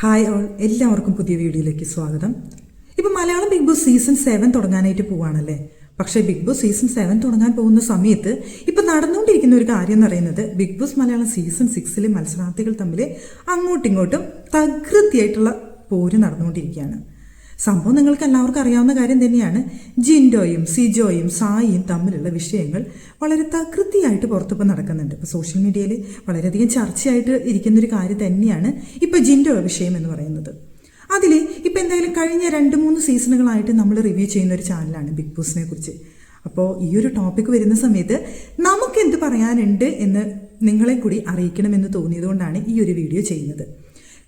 Hi all എല്ലാവർക്കും പുതിയ വീഡിയോയിലേക്ക് സ്വാഗതം. ഇപ്പം Malayalam big boss season seven തുടങ്ങാനായിട്ട് പോവാണല്ലേ? പക്ഷേ ബിഗ് ബോസ് സീസൺ സെവൻ തുടങ്ങാൻ പോകുന്ന സമയത്ത് ഇപ്പം നടന്നുകൊണ്ടിരിക്കുന്ന ഒരു കാര്യം എന്ന് പറയുന്നത് ബിഗ് ബോസ് മലയാളം സീസൺ സിക്സിലെ മത്സരാർത്ഥികൾ തമ്മിൽ അങ്ങോട്ടും ഇങ്ങോട്ടും തകൃതിയായിട്ടുള്ള പോര് നടന്നുകൊണ്ടിരിക്കുകയാണ്. സംഭവം നിങ്ങൾക്ക് എല്ലാവർക്കും അറിയാവുന്ന കാര്യം തന്നെയാണ്. ജിൻഡോയും സിജോയും സായിയും തമ്മിലുള്ള വിഷയങ്ങൾ വളരെ തകൃതിയായിട്ട് പുറത്തിപ്പോൾ നടക്കുന്നുണ്ട്. ഇപ്പോൾ സോഷ്യൽ മീഡിയയിൽ വളരെയധികം ചർച്ചയായിട്ട് ഇരിക്കുന്നൊരു കാര്യം തന്നെയാണ് ഇപ്പോൾ ജിൻഡോ വിഷയം എന്ന് പറയുന്നത്. അതിൽ ഇപ്പോൾ എന്തായാലും കഴിഞ്ഞ രണ്ട് മൂന്ന് സീസണുകളായിട്ട് നമ്മൾ റിവ്യൂ ചെയ്യുന്ന ഒരു ചാനലാണ് ബിഗ് ബോസിനെ കുറിച്ച്. അപ്പോൾ ഈ ഒരു ടോപ്പിക് വരുന്ന സമയത്ത് നമുക്ക് എന്ത് പറയാനുണ്ട് എന്ന് നിങ്ങളെ കൂടി അറിയിക്കണമെന്ന് തോന്നിയതുകൊണ്ടാണ് ഈ ഒരു വീഡിയോ ചെയ്യുന്നത്.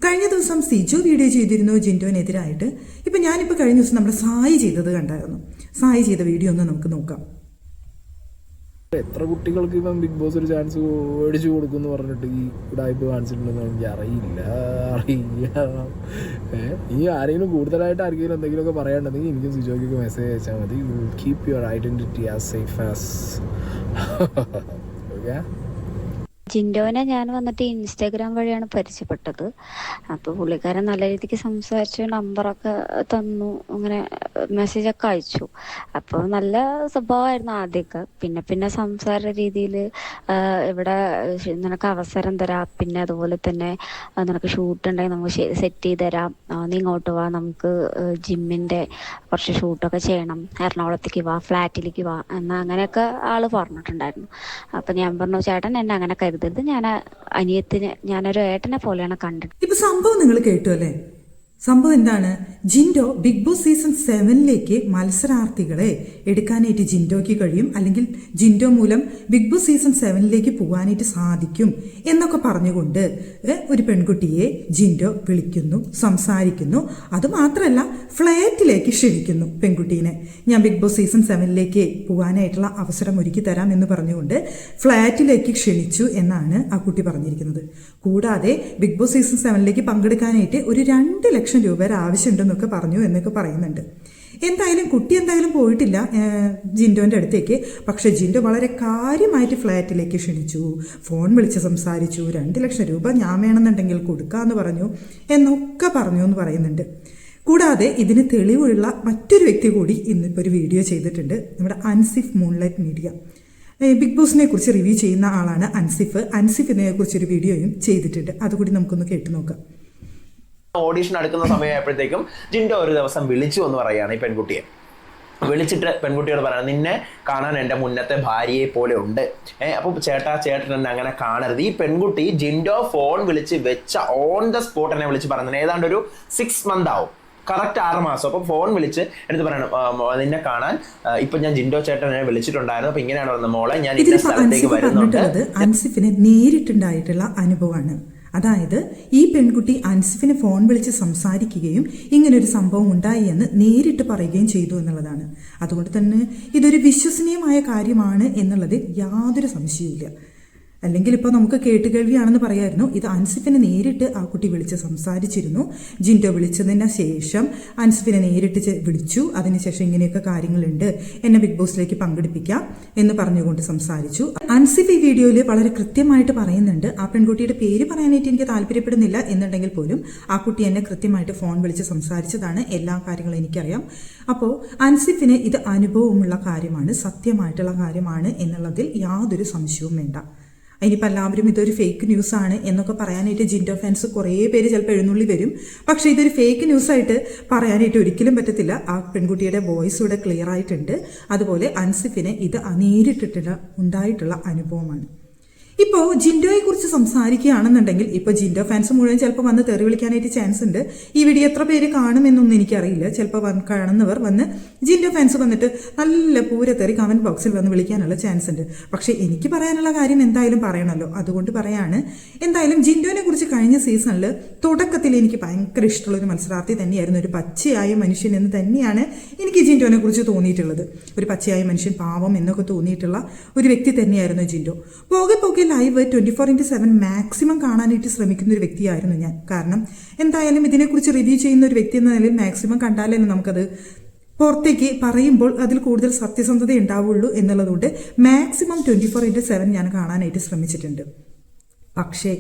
കഴിഞ്ഞ ദിവസം സിജു വീഡിയോ ചെയ്തിരുന്നു ജിൻഡോനെതിരായിട്ട്. ഇപ്പം ഞാനിപ്പോൾ കഴിഞ്ഞ ദിവസം നമ്മുടെ സായി ചെയ്തത് കണ്ടായിരുന്നു. സായി ചെയ്ത വീഡിയോ ഒന്ന് നമുക്ക് നോക്കാം. എത്ര കുട്ടികൾക്ക് ഇപ്പം ബിഗ് ബോസ് ഒരു ചാൻസ് മേടിച്ചു കൊടുക്കും എന്ന് പറഞ്ഞിട്ട് ഈ ഉടായ്പ കാണിച്ചിട്ടുണ്ടെന്ന് എനിക്ക് അറിയില്ല അറിയില്ല. ഈ ആരെങ്കിലും കൂടുതലായിട്ട് ആർക്കെങ്കിലും എന്തെങ്കിലുമൊക്കെ പറയാനുണ്ടെങ്കിൽ എനിക്കും സിജോയ്ക്ക് മെസ്സേജ് അയച്ചാൽ മതി. Keep your identity as safe as okay ജിൻഡോനെ ഞാൻ വന്നിട്ട് ഇൻസ്റ്റാഗ്രാം വഴിയാണ് പരിചയപ്പെട്ടത്. അപ്പോൾ പുള്ളിക്കാരൻ നല്ല രീതിക്ക് സംസാരിച്ചു നമ്പറൊക്കെ തന്നു അങ്ങനെ മെസ്സേജൊക്കെ അയച്ചു. അപ്പോൾ നല്ല സ്വഭാവമായിരുന്നു ആദ്യമൊക്കെ. പിന്നെ പിന്നെ സംസാര രീതിയിൽ ഇവിടെ നിനക്ക് അവസരം തരാം. പിന്നെ അതുപോലെ തന്നെ നിനക്ക് ഷൂട്ട് ഉണ്ടെങ്കിൽ നമുക്ക് സെറ്റ് ചെയ്ത് തരാം. നീ ഇങ്ങോട്ട് വാ. നമുക്ക് ജിമ്മിന്റെ കുറച്ച് ഷൂട്ടൊക്കെ ചെയ്യണം. എറണാകുളത്തേക്ക് വാ ഫ്ലാറ്റിലേക്ക് വാ. എന്ന് അങ്ങനെയൊക്കെ ആൾ പറഞ്ഞിട്ടുണ്ടായിരുന്നു. അപ്പം ഞാൻ പറഞ്ഞു ചേട്ടൻ എന്നെ അങ്ങനെ കരുതരുത് ഞാൻ അനിയത്തിനെ ഞാനൊരു ഏട്ടനെ പോലെയാണ് കണ്ടത്. ഇപ്പൊ സംഭവം നിങ്ങൾ കേട്ടു അല്ലേ? സംഭവം എന്താണ്? ജിൻഡോ ബിഗ് ബോസ് സീസൺ സെവനിലേക്ക് മത്സരാർത്ഥികളെ എടുക്കാനായിട്ട് ജിൻഡോയ്ക്ക് കഴിയും. അല്ലെങ്കിൽ ജിൻഡോ മൂലം ബിഗ് ബോസ് സീസൺ സെവനിലേക്ക് പോകാനായിട്ട് സാധിക്കും എന്നൊക്കെ പറഞ്ഞുകൊണ്ട് ഒരു പെൺകുട്ടിയെ ജിൻഡോ വിളിക്കുന്നു സംസാരിക്കുന്നു. അതുമാത്രമല്ല ഫ്ലാറ്റിലേക്ക് ക്ഷണിക്കുന്നു പെൺകുട്ടീനെ. ഞാൻ ബിഗ് ബോസ് സീസൺ സെവനിലേക്ക് പോകാനായിട്ടുള്ള അവസരം ഒരുക്കി തരാം എന്ന് പറഞ്ഞുകൊണ്ട് ഫ്ലാറ്റിലേക്ക് ക്ഷണിച്ചു എന്നാണ് ആ കുട്ടി പറഞ്ഞിരിക്കുന്നത്. കൂടാതെ ബിഗ് ബോസ് സീസൺ സെവനിലേക്ക് പങ്കെടുക്കാനായിട്ട് ഒരു രണ്ട് ലക്ഷം രൂപ വരെ ആവശ്യമുണ്ടെന്നൊക്കെ പറഞ്ഞു എന്നൊക്കെ പറയുന്നുണ്ട്. എന്തായാലും കുട്ടി എന്തായാലും പോയിട്ടില്ല ജിൻഡോന്റെ അടുത്തേക്ക്. പക്ഷേ ജിൻഡോ വളരെ കാര്യമായിട്ട് ഫ്ലാറ്റിലേക്ക് ക്ഷണിച്ചു. ഫോൺ വിളിച്ച് സംസാരിച്ചു. രണ്ട് ലക്ഷം രൂപ ഞാൻ വേണമെന്നുണ്ടെങ്കിൽ കൊടുക്കാമെന്ന് പറഞ്ഞു എന്നൊക്കെ പറഞ്ഞു എന്ന് പറയുന്നുണ്ട്. കൂടാതെ ഇതിന് തെളിവുള്ള മറ്റൊരു വ്യക്തി കൂടി ഇന്നിപ്പോൾ ഒരു വീഡിയോ ചെയ്തിട്ടുണ്ട്. നമ്മുടെ അൻസിഫ് മൂൺലൈറ്റ് മീഡിയ ബിഗ് ബോസിനെ കുറിച്ച് റിവ്യൂ ചെയ്യുന്ന ആളാണ് അൻസിഫ്. അൻസിഫിനെ കുറിച്ചൊരു വീഡിയോയും ചെയ്തിട്ടുണ്ട്. അതുകൂടി നമുക്കൊന്ന് കേട്ടു നോക്കാം. ഓഡീഷൻ അടുക്കുന്ന സമയമായപ്പോഴത്തേക്കും ജിൻഡോ ഒരു ദിവസം വിളിച്ചു എന്ന് പറയുകയാണ് ഈ പെൺകുട്ടിയെ. വിളിച്ചിട്ട് പെൺകുട്ടിയോട് പറയാം നിന്നെ കാണാൻ എന്റെ മുന്നത്തെ ഭാര്യയെ പോലെ ഉണ്ട്. ഏഹ് അപ്പോൾ ചേട്ടാ ചേട്ടൻ എന്നെ അങ്ങനെ കാണരുത്. ഈ പെൺകുട്ടി ജിൻഡോ ഫോൺ വിളിച്ച് വെച്ച ഓൺ ദ സ്പോട്ട് എന്നെ വിളിച്ച് പറഞ്ഞത് ഏതാണ്ട് ഒരു സിക്സ് മന്ത് ആവും. കറക്റ്റ് ആറ് മാസം. അപ്പോൾ ഫോൺ വിളിച്ച് എടുത്ത് പറയണം നിന്നെ കാണാൻ ഇപ്പൊ ഞാൻ ജിൻഡോ ചേട്ടനെ വിളിച്ചിട്ടുണ്ടായിരുന്നു. അപ്പൊ ഇങ്ങനെയാണ് വന്ന മോളെ? ഞാൻ സ്ഥലത്തേക്ക് വരുന്നുണ്ട്. പറഞ്ഞിട്ടുള്ളത് അൻസിഫിന് നേരിട്ടുണ്ടായിട്ടുള്ള അനുഭവമാണ്. അതായത് ഈ പെൺകുട്ടി അൻസിഫിനെ ഫോൺ വിളിച്ച് സംസാരിക്കുകയും ഇങ്ങനൊരു സംഭവം ഉണ്ടായി എന്ന് നേരിട്ട് പറയുകയും ചെയ്തു എന്നുള്ളതാണ്. അതുകൊണ്ട് തന്നെ ഇതൊരു വിശ്വസനീയമായ കാര്യമാണ് എന്നുള്ളതിൽ യാതൊരു സംശയവുമില്ല. അല്ലെങ്കിൽ ഇപ്പോൾ നമുക്ക് കേട്ടുകേൾവിയാണെന്ന് പറയായിരുന്നു. ഇത് അൻസിഫിനെ നേരിട്ട് ആ കുട്ടി വിളിച്ച് സംസാരിച്ചിരുന്നു. ജിൻഡോ വിളിച്ചതിന് ശേഷം അൻസിഫിനെ നേരിട്ട് വിളിച്ചു. അതിനുശേഷം ഇങ്ങനെയൊക്കെ കാര്യങ്ങളുണ്ട്. എന്നെ ബിഗ് ബോസിലേക്ക് പങ്കെടുപ്പിക്കാം എന്ന് പറഞ്ഞുകൊണ്ട് സംസാരിച്ചു. അൻസിഫ് ഈ വീഡിയോയിൽ വളരെ കൃത്യമായിട്ട് പറയുന്നുണ്ട്. ആ പെൺകുട്ടിയുടെ പേര് പറയാനായിട്ട് എനിക്ക് താല്പര്യപ്പെടുന്നില്ല എന്നുണ്ടെങ്കിൽ പോലും ആ കുട്ടി എന്നെ കൃത്യമായിട്ട് ഫോൺ വിളിച്ച് സംസാരിച്ചതാണ്. എല്ലാ കാര്യങ്ങളും എനിക്കറിയാം. അപ്പോൾ അൻസിഫിന് ഇത് അനുഭവമുള്ള കാര്യമാണ് സത്യമായിട്ടുള്ള കാര്യമാണ് എന്നുള്ളതിൽ യാതൊരു സംശയവും വേണ്ട. ഇനിയിപ്പോൾ എല്ലാവരും ഇതൊരു ഫേക്ക് ന്യൂസ് ആണ് എന്നൊക്കെ പറയാനായിട്ട് ജിൻഡോ ഫാൻസ് കുറേ പേര് ചിലപ്പോൾ എഴുന്നള്ളി വരും. പക്ഷേ ഇതൊരു ഫേക്ക് ന്യൂസായിട്ട് പറയാനായിട്ട് ഒരിക്കലും പറ്റത്തില്ല. ആ പെൺകുട്ടിയുടെ വോയിസ് ഇവിടെ ക്ലിയർ ആയിട്ടുണ്ട്. അതുപോലെ അൻസിഫിനെ ഇത് നേരിട്ടിട്ടുള്ള ഉണ്ടായിട്ടുള്ള അനുഭവമാണ്. ഇപ്പോൾ ജിൻഡോയെ കുറിച്ച് സംസാരിക്കുകയാണെന്നുണ്ടെങ്കിൽ ഇപ്പോൾ ജിൻഡോ ഫാൻസ് മുഴുവൻ ചിലപ്പോൾ വന്ന് തെറി വിളിക്കാനായിട്ട് ചാൻസ് ഉണ്ട്. ഈ വീഡിയോ എത്ര പേര് കാണുമെന്നൊന്നും എനിക്കറിയില്ല. ചിലപ്പോൾ വന്ന് കാണുന്നവർ വന്ന് ജിൻഡോ ഫാൻസ് വന്നിട്ട് നല്ല പൂര തെറി കമന്റ് ബോക്സിൽ വന്ന് വിളിക്കാനുള്ള ചാൻസ് ഉണ്ട്. പക്ഷേ എനിക്ക് പറയാനുള്ള കാര്യം എന്തായാലും പറയണമല്ലോ അതുകൊണ്ട് പറയാണ്. എന്തായാലും ജിൻഡോനെ കുറിച്ച് കഴിഞ്ഞ സീസണിൽ തുടക്കത്തിൽ എനിക്ക് ഭയങ്കര ഇഷ്ടമുള്ള ഒരു മത്സരാർത്ഥി തന്നെയായിരുന്നു. ഒരു പച്ചയായ മനുഷ്യൻ എന്ന് തന്നെയാണ് എനിക്ക് ജിൻഡോനെ കുറിച്ച് തോന്നിയിട്ടുള്ളത്. ഒരു പച്ചയായ മനുഷ്യൻ പാവം എന്നൊക്കെ തോന്നിയിട്ടുള്ള ഒരു വ്യക്തി തന്നെയായിരുന്നു ജിൻഡോ. പോകെ പോകെ live twenty four into seven maximum കാണാനായിട്ട് ശ്രമിക്കുന്ന ഒരു വ്യക്തിയായിരുന്നു ഞാൻ. കാരണം എന്തായാലും ഇതിനെക്കുറിച്ച് റിവ്യൂ ചെയ്യുന്ന ഒരു വ്യക്തി എന്ന നിലയിൽ മാക്സിമം കണ്ടാലേ നമുക്കത് പുറത്തേക്ക് പറയുമ്പോൾ അതിൽ കൂടുതൽ സത്യസന്ധത ഉണ്ടാവുള്ളൂ എന്നുള്ളതുകൊണ്ട് maximum twenty four into seven ഞാൻ കാണാനായിട്ട് ശ്രമിച്ചിട്ടുണ്ട്. പക്ഷേ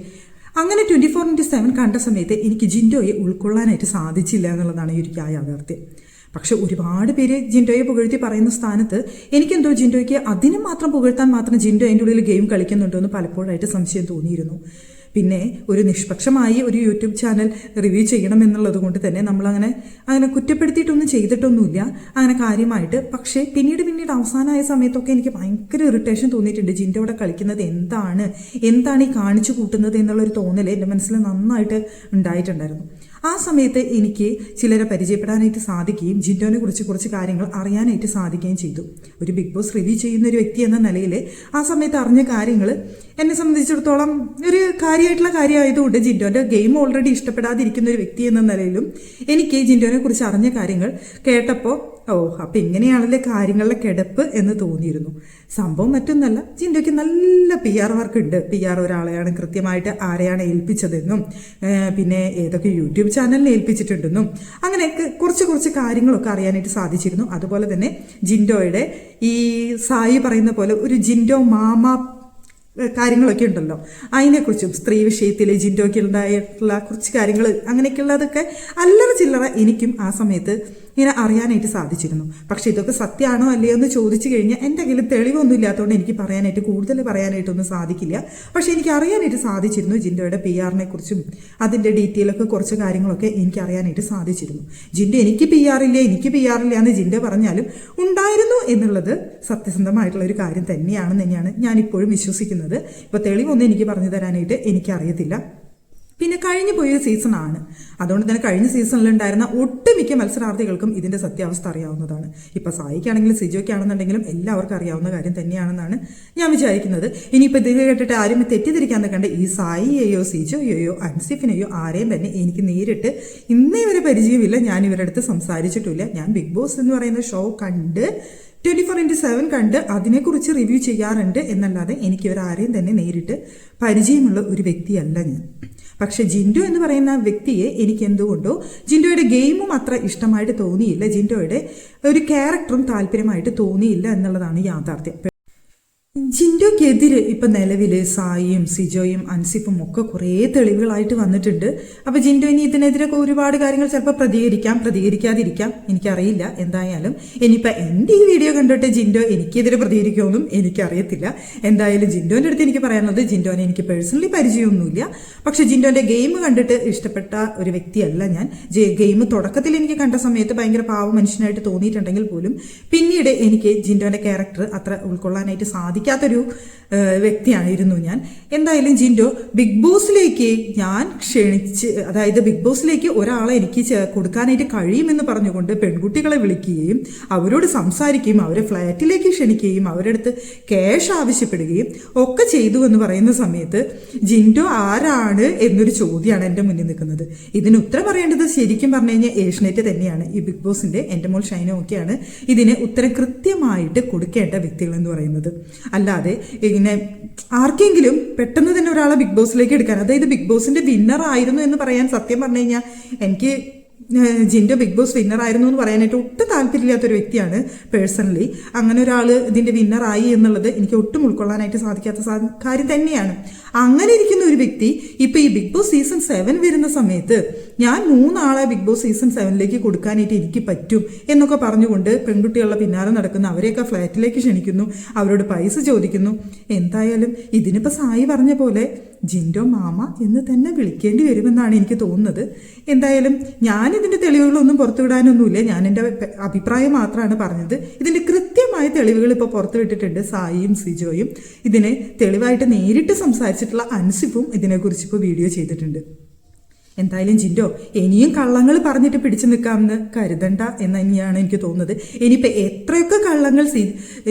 അങ്ങനെ ട്വന്റി ഫോർ ഇന്റു സെവൻ കണ്ട സമയത്ത് എനിക്ക് ജിൻഡോയെ ഉൾക്കൊള്ളാനായിട്ട് സാധിച്ചില്ല എന്നുള്ളതാണ് ഈ ഒരു യാഥാർത്ഥ്യം. പക്ഷെ ഒരുപാട് പേര് ജിൻഡോയെ പുകഴ്ത്തി പറയുന്ന സ്ഥാനത്ത് എനിക്കെന്തോ ജിൻഡോയ്ക്ക് അതിന് മാത്രം പുകഴ്ത്താൻ മാത്രം ജിൻഡോ അതിന്റെ ഉള്ളിൽ ഗെയിം കളിക്കുന്നുണ്ടോ എന്ന് പലപ്പോഴായിട്ട് സംശയം തോന്നിയിരുന്നു. പിന്നെ ഒരു നിഷ്പക്ഷമായി ഒരു യൂട്യൂബ് ചാനൽ റിവ്യൂ ചെയ്യണം എന്നുള്ളത് കൊണ്ട് തന്നെ നമ്മളങ്ങനെ അങ്ങനെ കുറ്റപ്പെടുത്തിയിട്ടൊന്നും ചെയ്തിട്ടൊന്നുമില്ല. അങ്ങനെ കാര്യമായിട്ട് പക്ഷേ പിന്നീട് പിന്നീട് അവസാനമായ സമയത്തൊക്കെ എനിക്ക് ഭയങ്കര ഇറിറ്റേഷൻ തോന്നിയിട്ടുണ്ട്. ജിന്റെ അവിടെ കളിക്കുന്നത് എന്താണ്? എന്താണ് ഈ കാണിച്ചു കൂട്ടുന്നത് എന്നുള്ളൊരു തോന്നൽ എന്റെ മനസ്സിൽ നന്നായിട്ട് ഉണ്ടായിട്ടുണ്ടായിരുന്നു. ആ സമയത്ത് എനിക്ക് ചിലരെ പരിചയപ്പെടാനായിട്ട് സാധിക്കുകയും ജിൻഡോനെ കുറിച്ച് കുറച്ച് കാര്യങ്ങൾ അറിയാനായിട്ട് സാധിക്കുകയും ചെയ്തു. ഒരു ബിഗ് ബോസ് റിവ്യൂ ചെയ്യുന്ന ഒരു വ്യക്തി എന്ന നിലയിൽ ആ സമയത്ത് അറിഞ്ഞ കാര്യങ്ങൾ എന്നെ സംബന്ധിച്ചിടത്തോളം ഒരു കാര്യമായിട്ടുള്ള കാര്യമായതുകൊണ്ട് ജിൻഡോന്റെ ഗെയിം ഓൾറെഡി ഇഷ്ടപ്പെടാതിരിക്കുന്ന ഒരു വ്യക്തി എന്ന നിലയിലും എനിക്ക് ജിൻഡോനെ കുറിച്ച് അറിഞ്ഞ കാര്യങ്ങൾ കേട്ടപ്പോൾ ഓ അപ്പം ഇങ്ങനെയാണല്ലേ കാര്യങ്ങളുടെ കിടപ്പ് എന്ന് തോന്നിയിരുന്നു. സംഭവം മറ്റൊന്നല്ല ജിൻഡോയ്ക്ക് നല്ല പി ആർ വർക്ക് ഉണ്ട്. പി ആർ ഒരാളെയാണ് കൃത്യമായിട്ട് ആരെയാണ് ഏൽപ്പിച്ചതെന്നും പിന്നെ ഏതൊക്കെ യൂട്യൂബ് ചാനലിനെ ഏൽപ്പിച്ചിട്ടുണ്ടെന്നും അങ്ങനെയൊക്കെ കുറച്ച് കുറച്ച് കാര്യങ്ങളൊക്കെ അറിയാനായിട്ട് സാധിച്ചിരുന്നു. അതുപോലെ തന്നെ ജിൻഡോയുടെ ഈ സായി പറയുന്ന പോലെ ഒരു ജിൻഡോ മാമ കാര്യങ്ങളൊക്കെ ഉണ്ടല്ലോ. അതിനെക്കുറിച്ചും സ്ത്രീ വിഷയത്തിൽ ജിൻഡോയ്ക്ക് ഉണ്ടായിട്ടുള്ള കുറച്ച് കാര്യങ്ങൾ അങ്ങനെയൊക്കെയുള്ളതൊക്കെ അല്ലറ ചില്ലറ എനിക്കും ആ സമയത്ത് ഇങ്ങനെ അറിയാനായിട്ട് സാധിച്ചിരുന്നു. പക്ഷേ ഇതൊക്കെ സത്യമാണോ അല്ലയോ എന്ന് ചോദിച്ചു കഴിഞ്ഞാൽ എന്റെ കയ്യിൽ തെളിവൊന്നും ഇല്ലാത്തതുകൊണ്ട് എനിക്ക് പറയാനായിട്ട് കൂടുതൽ പറയാനായിട്ടൊന്നും സാധിക്കില്ല. പക്ഷേ എനിക്ക് അറിയാനായിട്ട് സാധിച്ചിരുന്നു ജിൻഡോയുടെ പി ആറിനെ കുറിച്ചും അതിന്റെ ഡീറ്റെയിലൊക്കെ കുറച്ച് കാര്യങ്ങളൊക്കെ എനിക്ക് അറിയാനായിട്ട് സാധിച്ചിരുന്നു. ജിൻഡോ എനിക്ക് പി ആറില്ല എനിക്ക് പി ആറില്ല എന്ന് ജിൻഡോ പറഞ്ഞാലും ഉണ്ടായിരുന്നു എന്നുള്ളത് സത്യസന്ധമായിട്ടുള്ള ഒരു കാര്യം തന്നെയാണെന്ന് തന്നെയാണ് ഞാൻ ഇപ്പോഴും വിശ്വസിക്കുന്നത്. ഇപ്പോൾ തെളിവൊന്നും എനിക്ക് പറഞ്ഞു തരാനായിട്ട് എനിക്കറിയത്തില്ല. പിന്നെ കഴിഞ്ഞു പോയൊരു സീസണാണ്. അതുകൊണ്ട് തന്നെ കഴിഞ്ഞ സീസണിൽ ഉണ്ടായിരുന്ന ഒട്ടുമിക്ക മത്സരാർത്ഥികൾക്കും ഇതിന്റെ സത്യാവസ്ഥ അറിയാവുന്നതാണ്. ഇപ്പൊ സായിക്കാണെങ്കിലും സിജോയ്ക്കാണെന്നുണ്ടെങ്കിലും എല്ലാവർക്കും അറിയാവുന്ന കാര്യം തന്നെയാണെന്നാണ് ഞാൻ വിചാരിക്കുന്നത്. ഇനിയിപ്പോൾ ഇത് കേട്ടിട്ട് ആരും തെറ്റിദ്ധരിക്കാൻ കണ്ട് ഈ സായിയെയോ സിജോയെയോ അൻസിഫിനെയോ ആരെയും തന്നെ എനിക്ക് നേരിട്ട് ഇന്നേ വരെ പരിചയമില്ല. ഞാൻ ഇവരുടെ അടുത്ത് സംസാരിച്ചിട്ടില്ല. ഞാൻ ബിഗ് ബോസ് എന്ന് പറയുന്ന ഷോ കണ്ട് ട്വന്റി ഫോർ ഇന്റു സെവൻ കണ്ട് അതിനെക്കുറിച്ച് റിവ്യൂ ചെയ്യാറുണ്ട്. എന്നല്ലാതെ എനിക്ക് ഇവരാരെയും തന്നെ നേരിട്ട് പരിചയമുള്ള ഒരു വ്യക്തിയല്ല ഞാൻ. പക്ഷെ ജിൻഡോ എന്ന് പറയുന്ന വ്യക്തിയെ എനിക്ക് എന്തുകൊണ്ടോ ജിൻഡോയുടെ ഗെയിമും അത്ര ഇഷ്ടമായിട്ട് തോന്നിയില്ല. ജിൻഡോയുടെ ഒരു ക്യാരക്ടറും താല്പര്യമായിട്ട് തോന്നിയില്ല എന്നുള്ളതാണ് യാഥാർത്ഥ്യം. ജിൻഡോക്കെതിരെ ഇപ്പൊ നിലവിൽ സായിയും സിജോയും അൻസിഫും ഒക്കെ കുറേ തെളിവുകളായിട്ട് വന്നിട്ടുണ്ട്. അപ്പൊ ജിൻഡോ ഇനി ഇതിനെതിരെ ഒരുപാട് കാര്യങ്ങൾ ചിലപ്പോൾ പ്രതികരിക്കാം പ്രതികരിക്കാതിരിക്കാം. എനിക്കറിയില്ല. എന്തായാലും ഇനിയിപ്പോൾ എന്റെ ഈ വീഡിയോ കണ്ടിട്ട് ജിൻഡോ എനിക്കെതിരെ പ്രതികരിക്കുമെന്നും എനിക്കറിയത്തില്ല. എന്തായാലും ജിൻഡോന്റെ അടുത്ത് എനിക്ക് പറയാനുള്ളത് ജിൻഡോനെ എനിക്ക് പേഴ്സണലി പരിചയമൊന്നുമില്ല. പക്ഷെ ജിൻഡോന്റെ ഗെയിം കണ്ടിട്ട് ഇഷ്ടപ്പെട്ട ഒരു വ്യക്തിയല്ല ഞാൻ. ഗെയിം തുടക്കത്തിൽ എനിക്ക് കണ്ട സമയത്ത് ഭയങ്കര പാവ മനുഷ്യനായിട്ട് തോന്നിയിട്ടുണ്ടെങ്കിൽ പോലും പിന്നീട് എനിക്ക് ജിൻഡോന്റെ ക്യാരക്ടർ അത്ര ഉൾക്കൊള്ളാനായിട്ട് സാധിക്കാത്തൊരു ഏഹ്, വ്യക്തിയായിരുന്നു ഞാൻ. എന്തായാലും ജിൻഡോ ബിഗ് ബോസിലേക്ക് ഞാൻ ക്ഷണിച്ച് അതായത് ബിഗ് ബോസിലേക്ക് ഒരാളെ എനിക്ക് കൊടുക്കാനായിട്ട് കഴിയുമെന്ന് പറഞ്ഞുകൊണ്ട് പെൺകുട്ടികളെ വിളിക്കുകയും അവരോട് സംസാരിക്കുകയും അവരെ ഫ്ലാറ്റിലേക്ക് ക്ഷണിക്കുകയും അവരടുത്ത് ക്യാഷ് ആവശ്യപ്പെടുകയും ഒക്കെ ചെയ്തു എന്ന് പറയുന്ന സമയത്ത് ജിൻഡോ ആരാണ് എന്നൊരു ചോദ്യമാണ് എന്റെ മുന്നിൽ നിൽക്കുന്നത്. ഇതിന് ഉത്തരം പറയേണ്ടത് ശരിക്കും പറഞ്ഞു കഴിഞ്ഞാൽ ഏഷ്യനെറ്റ് തന്നെയാണ്. ഈ ബിഗ് ബോസിന്റെ എന്റെ മോൾ ഷൈനോ ഒക്കെയാണ് ഇതിന് ഉത്തരം കൃത്യമായിട്ട് കൊടുക്കേണ്ട വ്യക്തികൾ എന്ന് പറയുന്നത്. അല്ലാതെ ഇങ്ങനെ ആർക്കെങ്കിലും പെട്ടെന്ന് തന്നെ ഒരാളെ ബിഗ് ബോസിലേക്ക് എടുക്കാൻ അതായത് ബിഗ് ബോസിന്റെ വിന്നർ ആയിരുന്നു എന്ന് പറയാൻ സത്യം പറഞ്ഞു കഴിഞ്ഞാൽ എനിക്ക് ജിൻഡോ ബിഗ് ബോസ് വിന്നർ ആയിരുന്നു എന്ന് പറയാനായിട്ട് ഒട്ടും താല്പര്യമില്ലാത്തൊരു വ്യക്തിയാണ് പേഴ്സണലി. അങ്ങനെ ഒരാൾ ഇതിന്റെ വിന്നറായി എന്നുള്ളത് എനിക്ക് ഒട്ടും ഉൾക്കൊള്ളാനായിട്ട് സാധിക്കാത്ത കാര്യം തന്നെയാണ്. അങ്ങനെ ഇരിക്കുന്ന ഒരു വ്യക്തി ഇപ്പോൾ ഈ ബിഗ് ബോസ് സീസൺ സെവൻ വരുന്ന സമയത്ത് ഞാൻ മൂന്നാളെ ബിഗ് ബോസ് സീസൺ സെവനിലേക്ക് കൊടുക്കാനായിട്ട് എനിക്ക് പറ്റും എന്നൊക്കെ പറഞ്ഞുകൊണ്ട് പെൺകുട്ടികളുടെ പിന്നാലെ നടക്കുന്ന അവരെയൊക്കെ ഫ്ലാറ്റിലേക്ക് ക്ഷണിക്കുന്നു അവരോട് പൈസ ചോദിക്കുന്നു. എന്തായാലും ഇതിനിപ്പോൾ സായി പറഞ്ഞ പോലെ ജിൻഡോ മാമ എന്ന് തന്നെ വിളിക്കേണ്ടി വരുമെന്നാണ് എനിക്ക് തോന്നുന്നത്. എന്തായാലും ഞാൻ ഇതിന്റെ തെളിവുകളൊന്നും പുറത്തുവിടാനൊന്നുമില്ല. ഞാൻ എന്റെ അഭിപ്രായം മാത്രമാണ് പറഞ്ഞത്. ഇതിന്റെ കൃത്യമായ തെളിവുകൾ ഇപ്പോൾ പുറത്തുവിട്ടിട്ടുണ്ട് സായിയും സിജോയും. ഇതിനെ തെളിവായിട്ട് നേരിട്ട് സംസാരിച്ചിട്ടുള്ള അൻസിഫും ഇതിനെക്കുറിച്ച് ഇപ്പോൾ വീഡിയോ ചെയ്തിട്ടുണ്ട്. എന്തായാലും ജിൻഡോ ഇനിയും കള്ളങ്ങൾ പറഞ്ഞിട്ട് പിടിച്ചു നിൽക്കാമെന്ന് കരുതണ്ട എന്ന് തന്നെയാണ് എനിക്ക് തോന്നുന്നത്. ഇനിയിപ്പോൾ എത്രയൊക്കെ കള്ളങ്ങൾ സി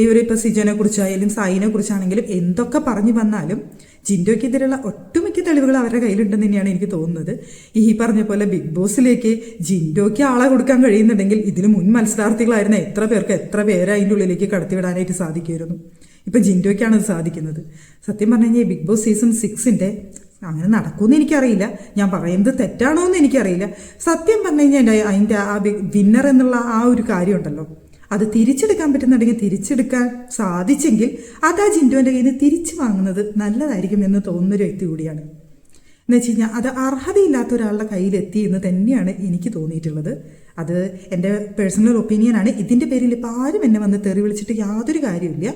ഇവരിപ്പോൾ സിജോനെ കുറിച്ചായാലും സായിനെ കുറിച്ചാണെങ്കിലും എന്തൊക്കെ പറഞ്ഞു വന്നാലും ജിൻഡോയ്ക്കെതിരെയുള്ള ഒട്ടുമിക്ക തെളിവുകൾ അവരുടെ കയ്യിലുണ്ടെന്ന് തന്നെയാണ് എനിക്ക് തോന്നുന്നത്. ഈ പറഞ്ഞ പോലെ ബിഗ് ബോസിലേക്ക് ജിൻഡോയ്ക്ക് ആളെ കൊടുക്കാൻ കഴിയുന്നുണ്ടെങ്കിൽ ഇതിന് മുൻ മത്സരാർത്ഥികളായിരുന്ന എത്ര പേർക്ക് എത്ര പേരെ അതിന്റെ ഉള്ളിലേക്ക് കടത്തിവിടാനായിട്ട് സാധിക്കുമായിരുന്നു. ഇപ്പം ജിൻഡോയ്ക്കാണ് അത് സാധിക്കുന്നത്. സത്യം പറഞ്ഞു കഴിഞ്ഞാൽ ബിഗ് ബോസ് സീസൺ സിക്സിന്റെ അങ്ങനെ നടക്കുമെന്ന് എനിക്കറിയില്ല. ഞാൻ പറയുന്നത് തെറ്റാണോ എന്ന് എനിക്കറിയില്ല. സത്യം പറഞ്ഞു കഴിഞ്ഞാൽ അതിന്റെ ആ വിന്നർ എന്നുള്ള ആ ഒരു കാര്യമുണ്ടല്ലോ. അത് തിരിച്ചെടുക്കാൻ പറ്റുന്നുണ്ടെങ്കിൽ തിരിച്ചെടുക്കാൻ സാധിച്ചെങ്കിൽ അത് ആ ജിൻഡോന്റെ കയ്യിൽ നിന്ന് തിരിച്ചു വാങ്ങുന്നത് നല്ലതായിരിക്കും എന്ന് തോന്നുന്നൊരു വ്യക്തി കൂടിയാണ്. എന്ന് വെച്ച് കഴിഞ്ഞാൽ അത് അർഹതയില്ലാത്ത ഒരാളുടെ കയ്യിലെത്തി എന്ന് തന്നെയാണ് എനിക്ക് തോന്നിയിട്ടുള്ളത്. അത് എന്റെ പേഴ്സണൽ ഒപ്പീനിയനാണ് ഇതിന്റെ പേരിൽ ഇപ്പോൾ ആരും എന്നെ വന്ന് തെറി വിളിച്ചിട്ട് യാതൊരു കാര്യമില്ല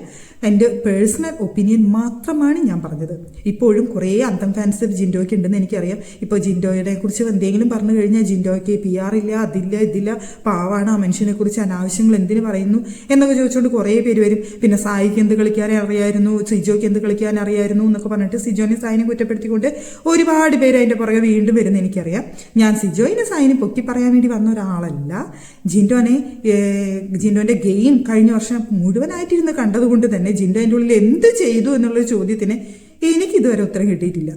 എന്റെ പേഴ്സണൽ ഒപ്പീനിയൻ മാത്രമാണ് ഞാൻ പറഞ്ഞത്. ഇപ്പോഴും കുറേ അന്തം ഫാൻസ് ജിൻഡോയ്ക്ക് ഉണ്ടെന്ന് എനിക്കറിയാം. ഇപ്പോൾ ജിൻഡോയെ കുറിച്ച് എന്തെങ്കിലും പറഞ്ഞു കഴിഞ്ഞാൽ ജിൻഡോയ്ക്ക് പി ആർ ഇല്ല അതില്ല ഇതില്ല പാവാണ് ആ മനുഷ്യനെ കുറിച്ച് അനാവശ്യങ്ങൾ എന്തിനു പറയുന്നു എന്നൊക്കെ ചോദിച്ചുകൊണ്ട് കുറേ പേര് വരും. പിന്നെ സായിക്ക് എന്ത് കളിക്കാൻ അറിയായിരുന്നു സിജോയ്ക്ക് എന്ത് കളിക്കാൻ അറിയായിരുന്നു എന്നൊക്കെ പറഞ്ഞിട്ട് സിജോനെ സായിനെ കുറ്റപ്പെടുത്തിക്കൊണ്ട് ഒരുപാട് പേര് അതിന്റെ പുറകെ വീണ്ടും വരുന്ന എനിക്കറിയാം ഞാൻ സിജോയിനെ സായിനെ പൊക്കി പറയാൻ വേണ്ടി വന്ന ഒരാളല്ല. ജിൻഡോനെ ജിൻഡോന്റെ ഗെയിം കഴിഞ്ഞ വർഷം മുഴുവനായിട്ടിരുന്ന് കണ്ടതുകൊണ്ട് തന്നെ ജിൻഡോ അതിന്റെ ഉള്ളിൽ എന്ത് ചെയ്തു എന്നുള്ളൊരു ചോദ്യത്തിന് എനിക്ക് ഇതുവരെ ഉത്തരം കിട്ടിയിട്ടില്ല.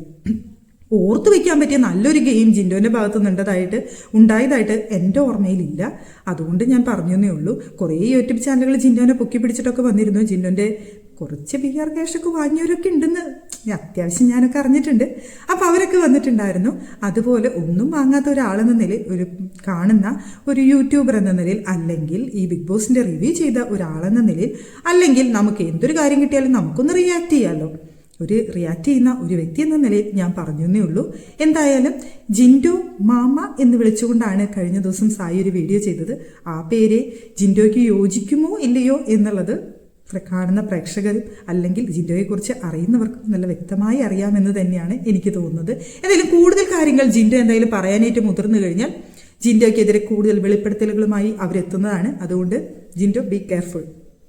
ഓർത്തു വെക്കാൻ പറ്റിയ നല്ലൊരു ഗെയിം ജിൻഡോന്റെ ഭാഗത്ത് നിന്നുണ്ടതായിട്ട് ഉണ്ടായതായിട്ട് എന്റെ ഓർമ്മയിലില്ല. അതുകൊണ്ട് ഞാൻ പറഞ്ഞതേ ഉള്ളൂ. കുറേ യൂട്യൂബ് ചാനലുകൾ ജിൻഡോനെ പൊക്കി പിടിച്ചിട്ടൊക്കെ വന്നിരുന്നു. ജിൻഡോന്റെ കുറച്ച് ബി ആർ ക്യാഷൊക്കെ വാങ്ങിയവരൊക്കെ ഉണ്ടെന്ന് അത്യാവശ്യം ഞാനൊക്കെ അറിഞ്ഞിട്ടുണ്ട്. അപ്പോൾ അവരൊക്കെ വന്നിട്ടുണ്ടായിരുന്നു. അതുപോലെ ഒന്നും വാങ്ങാത്ത ഒരാളെന്ന നിലയിൽ ഒരു കാണുന്ന ഒരു യൂട്യൂബർ എന്ന നിലയിൽ അല്ലെങ്കിൽ ഈ ബിഗ് ബോസിന്റെ റിവ്യൂ ചെയ്ത ഒരാളെന്ന നിലയിൽ അല്ലെങ്കിൽ നമുക്ക് എന്തൊരു കാര്യം കിട്ടിയാലും നമുക്കൊന്ന് റിയാക്ട് ചെയ്യാമല്ലോ ഒരു റിയാക്ട് ചെയ്യുന്ന ഒരു വ്യക്തി എന്ന നിലയിൽ ഞാൻ പറഞ്ഞേ ഉള്ളൂ. എന്തായാലും ജിൻഡോ മാമ എന്ന് വിളിച്ചുകൊണ്ടാണ് കഴിഞ്ഞ ദിവസം സായി ഒരു വീഡിയോ ചെയ്തത്. ആ പേര് ജിൻഡോയ്ക്ക് യോജിക്കുമോ ഇല്ലയോ എന്നുള്ളത് കാണുന്ന പ്രേക്ഷകരും അല്ലെങ്കിൽ ജിൻഡോയെക്കുറിച്ച് അറിയുന്നവർക്കും നല്ല വ്യക്തമായി അറിയാമെന്ന് തന്നെയാണ് എനിക്ക് തോന്നുന്നത്. എന്തായാലും കൂടുതൽ കാര്യങ്ങൾ ജിൻഡോ എന്തായാലും പറയാനായിട്ട് മുതിർന്നു കഴിഞ്ഞാൽ ജിൻഡോയ്ക്കെതിരെ കൂടുതൽ വെളിപ്പെടുത്തലുകളുമായി അവരെത്തുന്നതാണ്. അതുകൊണ്ട് ജിൻഡോ ബി കെയർഫുൾ